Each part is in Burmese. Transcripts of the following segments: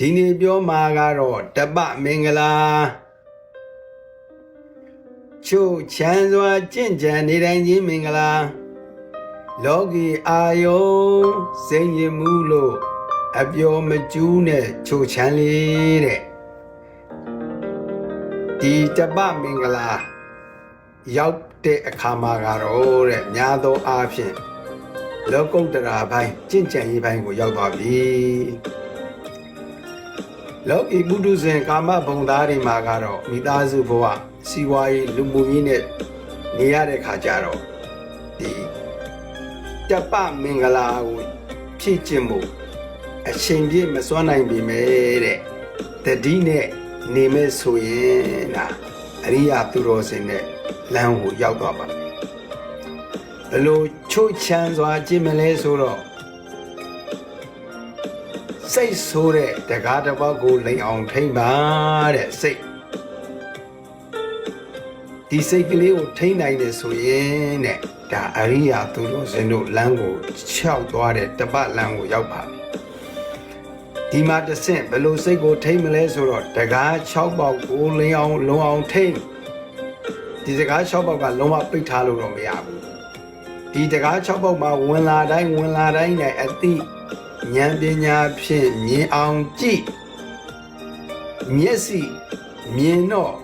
ဒီနေ့ပြောမှာကတော့တပမင်္ဂလာချို့ချမ်းစွာကြင့်ကြံနေတိုင်းချင်းမင်္ဂလာလောကီအာယုံစိတ်ရင်မှုလို့အပျော်မကျူးနဲ့ချို့ချမ်းလေးတဲ့ဒီတပမင်္ဂလာရောက်တဲ့အခါမှာကတော့တဲ့များသောအားဖြင့်လောကုတ္တရာဘိုင်းကြင့်ကြံရေးဘိုင်းကိုရောက်သွားပြီ လောကီပုထုဇဉ်ကာမဘုံသားတွေမှာကတော့မိသားစုဘဝစီဝါရေးလူမှုရေးနဲ့နေရတဲ့ခါကျတော့ဒီတပမင်္ဂလာကိုဖြည့်ကျင့်မှုအချိန်ပြည့်မစွမ်းနိုင်ပြီမဲ့တဲ့တတိနဲ့နေမဲ့ဆိုရင်ဒါအရိယာသူတော်စင်နဲ့လမ်းကိုရောက်သွားပါမယ်ဘလို့ချို့ချမ်းစွာကျင့်မလဲဆိုတော့ စိတ်ဆိုးတဲ့တကားတစ်ပေါက်ကိုလိမ်အောင်ထိမ့်ပါတဲ့စိတ်ဒီစိတ်ကလေးကိုထိမ့်နိုင်တယ်ဆိုရင်တဲ့ဒါအရိယာသူတို့စင်တို့လမ်းကိုခြောက်သွားတဲ့တပတ်လမ်းကိုရောက်ပါပြီဒီမှာတစ်ဆင့်ဘယ်လိုစိတ်ကိုထိမ့်မလဲဆိုတော့တကား6ပေါက်ကိုလိမ်အောင်လုံအောင်ထိမ့်ဒီတကား6ပေါက်ကလုံးဝပိတ်ထားလို့တော့မရဘူးဒီတကား6ပေါက်မှာဝင်လာတိုင်းဝင်လာတိုင်းနဲ့အတိ ဉာဏ်ပညာဖြင့်မြင်အောင်ကြည့်မျက်စိမြင်တော့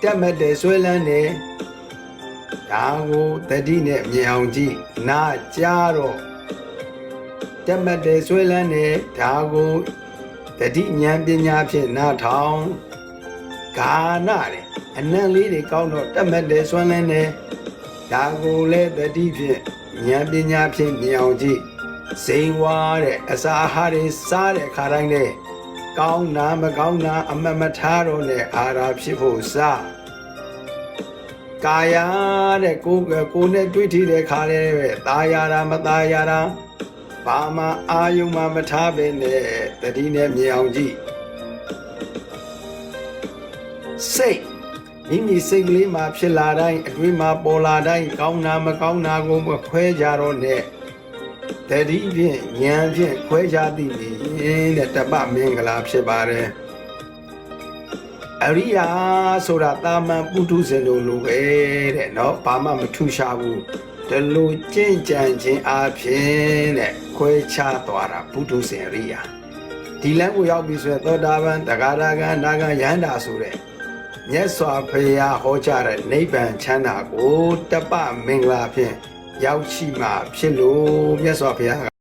တက်မတ်တယ်ဆွဲလန်းတယ်ဒါကိုတတိနဲ့မြင်အောင်ကြည့်နားကြားတော့တက်မတ်တယ်ဆွဲလန်းတယ်ဒါကိုတတိဉာဏ်ပညာဖြင့်နားထောင်ဂါနတယ်အနံ့လေးတွေကောင်းတော့တက်မတ်တယ်ဆွဲလန်းတယ်ဒါကိုလည်းတတိဖြင့်ဉာဏ်ပညာဖြင့်မြင်အောင်ကြည့် ဇိမ်ဝါတဲ့အစာအာဟာရစားတဲ့အခါတိုင်းလဲကောင်းနာမကောင်းနာအမမထားတော့နဲ့အာရာဖြစ်ဖို့စားကာယတဲ့ကိုယ်ကိုယ်နဲ့တွေ့ထိတဲ့ခါလဲပဲတာယာတာမတာယာတာဘာမှအာယုံမှမထားပဲနဲ့တတိနဲ့မြေအောင်ကြည့်စိတ်မိမိစိတ်ကလေးမှာဖြစ်လာတိုင်းအတွင်းမှာပေါ်လာတိုင်းကောင်းနာမကောင်းနာကိုခွဲကြတော့နဲ့ တတိဖြင့်ဉာဏ်ဖြင့်ခွဲခြားသိပြီတဲ့တပမင်္ဂလာဖြစ်ပါတယ်အရိယာဆိုတာတာမန်ပုထုဇဉ်လိုလိုပဲတဲ့เนาะဘာမှမထူရှားဘူးဒီလိုကြင့်ကြံခြင်းအပြင်တဲ့ခွဲခြားသွားတာပုထုဇဉ်အရိယာဒီလမ်းကိုရောက်ပြီဆိုရင်သောတာပန်တဂါရကံနာဂံယန္တာဆိုတဲ့မြတ်စွာဘုရားဟောကြားတဲ့နိဗ္ဗာန်ချမ်းသာကိုတပမင်္ဂလာဖြင့် ရောက်ရှိမှဖြစ်လို့မြတ်စွာဘုရား